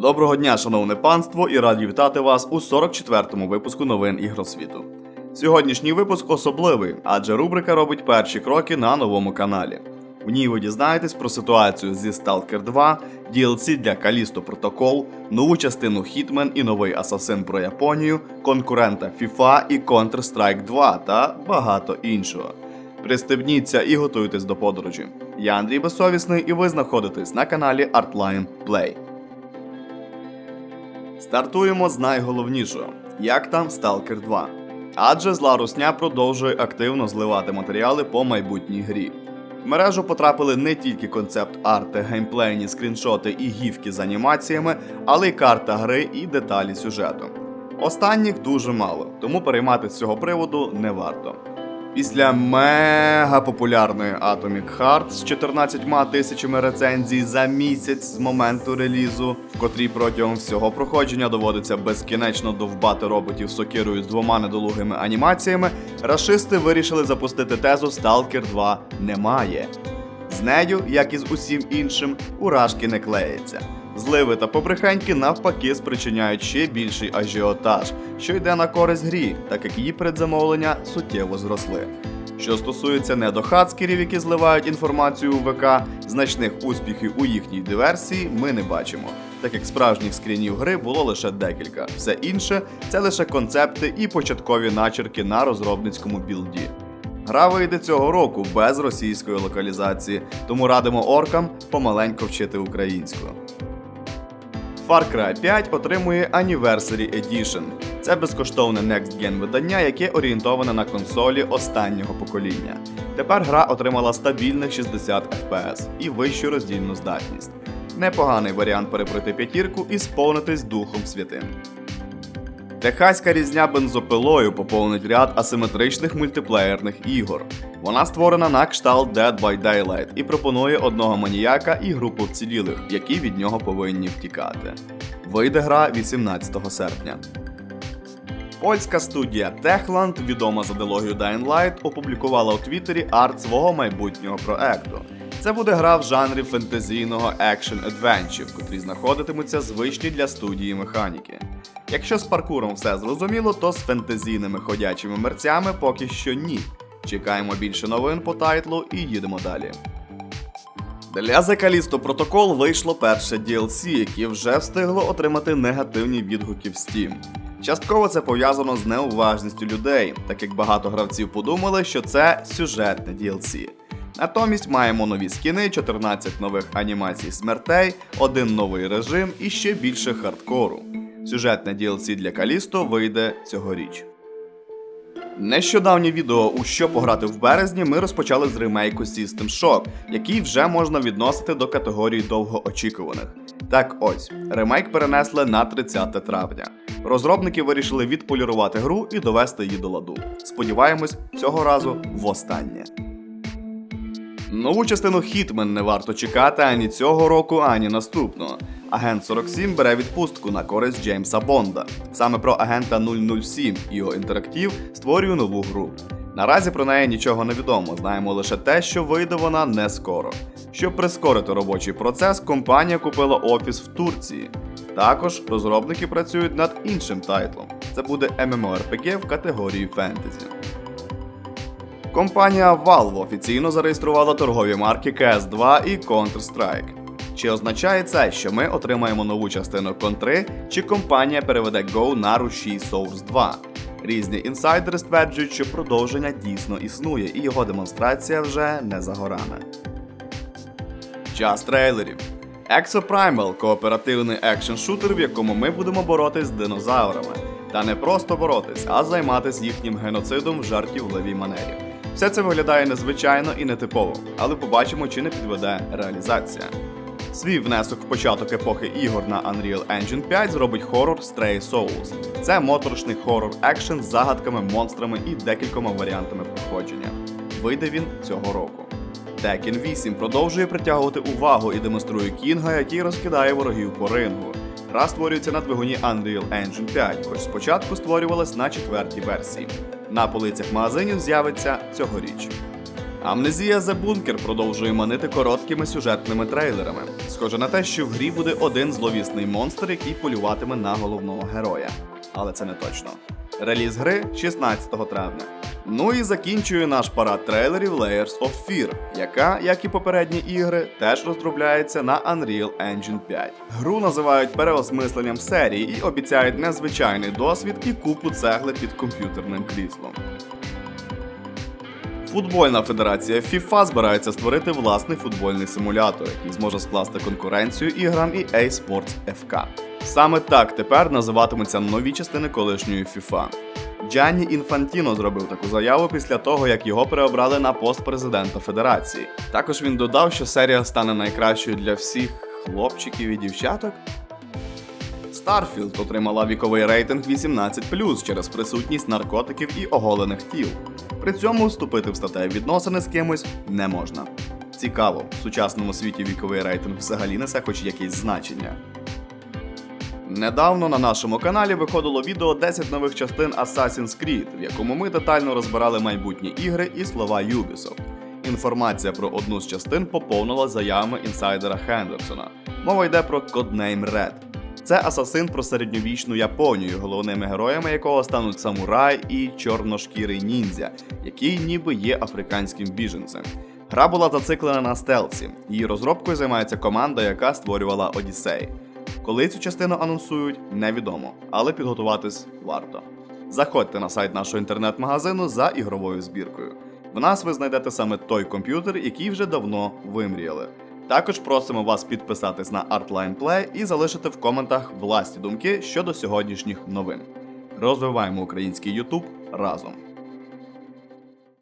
Доброго дня, шановне панство, і раді вітати вас у 44-му випуску новин ігросвіту. Сьогоднішній випуск особливий, адже рубрика робить перші кроки на новому каналі. В ній ви дізнаєтесь про ситуацію зі Stalker 2, DLC для Callisto Protocol, нову частину Hitman і новий Асасин про Японію, конкурента FIFA і Counter-Strike 2 та багато іншого. Пристебніться і готуйтесь до подорожі. Я Андрій Безсовісний, і ви знаходитесь на каналі Artline Play. Стартуємо з найголовнішого: як там Stalker 2. Адже зла русня продовжує активно зливати матеріали по майбутній грі. В мережу потрапили не тільки концепт арти, геймплейні скріншоти і гівки з анімаціями, але й карта гри і деталі сюжету. Останніх дуже мало, тому переймати з цього приводу не варто. Після мега популярної Atomic Heart з 14 тисячами рецензій за місяць з моменту релізу, в котрій протягом всього проходження доводиться безкінечно довбати роботів сокирою з двома недолугими анімаціями, рашисти вирішили запустити тезу Stalker 2 немає. З нею, як і з усім іншим, уражки не клеїться. Зливи та побрехеньки навпаки спричиняють ще більший ажіотаж, що йде на користь грі, так як її предзамовлення суттєво зросли. Що стосується недохацкерів, які зливають інформацію у ВК, значних успіхів у їхній диверсії ми не бачимо, так як справжніх скрінів гри було лише декілька. Все інше це лише концепти і початкові начерки на розробницькому білді. Гра вийде цього року без російської локалізації, тому радимо оркам помаленько вчити українську. Far Cry 5 отримує Anniversary Edition. Це безкоштовне Next Gen видання, яке орієнтоване на консолі останнього покоління. Тепер гра отримала стабільних 60 FPS і вищу роздільну здатність. Непоганий варіант перепройти п'ятірку і сповнитись Духом Святим. Техаська різня бензопилою поповнить ряд асиметричних мультиплеєрних ігор. Вона створена на кшталт Dead by Daylight і пропонує одного маніяка і групу вцілілих, які від нього повинні втікати. Вийде гра 18 серпня. Польська студія Techland, відома за дилогію Dying Light, опублікувала у Твіттері арт свого майбутнього проекту. Це буде гра в жанрі фентезійного екшен adventure в котрій знаходитимуться звичні для студії механіки. Якщо з паркуром все зрозуміло, то з фентезійними ходячими мерцями поки що ні. Чекаємо більше новин по тайтлу і їдемо далі. Для Callisto Protocol вийшло перше DLC, яке вже встигло отримати негативні відгуки в Steam. Частково це пов'язано з неуважністю людей, так як багато гравців подумали, що це сюжетне DLC. Натомість маємо нові скіни, 14 нових анімацій смертей, один новий режим і ще більше хардкору. Сюжетне DLC для Калісто вийде цьогоріч. Нещодавнє відео у що пограти в березні ми розпочали з ремейку System Shock, який вже можна відносити до категорії довгоочікуваних. Так ось, ремейк перенесли на 30 травня. Розробники вирішили відполірувати гру і довести її до ладу. Сподіваємось, цього разу востаннє. Нову частину Hitman не варто чекати ані цього року, ані наступного. Агент 47 бере відпустку на користь Джеймса Бонда. Саме про агента 007 і його інтерактив створює нову гру. Наразі про неї нічого не відомо, знаємо лише те, що вийде вона не скоро. Щоб прискорити робочий процес, компанія купила офіс в Турції. Також розробники працюють над іншим тайтлом. Це буде MMORPG в категорії фентезі. Компанія Valve офіційно зареєструвала торгові марки CS2 і Counter-Strike. Чи означає це, що ми отримаємо нову частину Con3, чи компанія переведе Go на рушій Source 2? Різні інсайдери стверджують, що продовження дійсно існує, і його демонстрація вже не за горами. Час трейлерів. Exoprimal – кооперативний екшн-шутер, в якому ми будемо боротись з динозаврами. Та не просто боротись, а займатися їхнім геноцидом в жартівливій манері. Все це виглядає незвичайно і нетипово, але побачимо, чи не підведе реалізація. Свій внесок в початок епохи ігор на Unreal Engine 5 зробить хорор Stray Souls. Це моторошний хорор екшен з загадками, монстрами і декількома варіантами проходження. Вийде він цього року. Tekken 8 продовжує притягувати увагу і демонструє Кінга, який розкидає ворогів по рингу. Гра створюється на двигуні Unreal Engine 5, хоч спочатку створювалась на четвертій версії. На полицях магазинів з'явиться цьогоріч. Амнезія The Bunker продовжує манити короткими сюжетними трейлерами. Схоже на те, що в грі буде один зловісний монстр, який полюватиме на головного героя. Але це не точно. Реліз гри 16 травня. Ну і закінчує наш парад трейлерів Layers of Fear, яка, як і попередні ігри, теж розробляється на Unreal Engine 5. Гру називають переосмисленням серії і обіцяють незвичайний досвід і купу цегли під комп'ютерним кріслом. Футбольна федерація FIFA збирається створити власний футбольний симулятор, який зможе скласти конкуренцію іграм і EA Sports FK. Саме так тепер називатимуться нові частини колишньої FIFA. Джанні Інфантіно зробив таку заяву після того, як його переобрали на пост президента федерації. Також він додав, що серія стане найкращою для всіх хлопчиків і дівчаток. Starfield отримала віковий рейтинг 18 через присутність наркотиків і оголених тіл. При цьому вступити в статеві відносини з кимось не можна. Цікаво, в сучасному світі віковий рейтинг взагалі несе хоч якесь значення. Недавно на нашому каналі виходило відео 10 нових частин Assassin's Creed, в якому ми детально розбирали майбутні ігри і слова Ubisoft. Інформація про одну з частин поповнила заявами інсайдера Хендерсона. Мова йде про Codename Red. Це асасин про середньовічну Японію, головними героями якого стануть самурай і чорношкірий ніндзя, який ніби є африканським біженцем. Гра була зациклена на стелсі. Її розробкою займається команда, яка створювала Одіссей. Коли цю частину анонсують, невідомо, але підготуватись варто. Заходьте на сайт нашого інтернет-магазину за ігровою збіркою. В нас ви знайдете саме той комп'ютер, який вже давно вимріяли. Також просимо вас підписатись на Artline Play і залишити в коментах власні думки щодо сьогоднішніх новин. Розвиваємо український YouTube разом.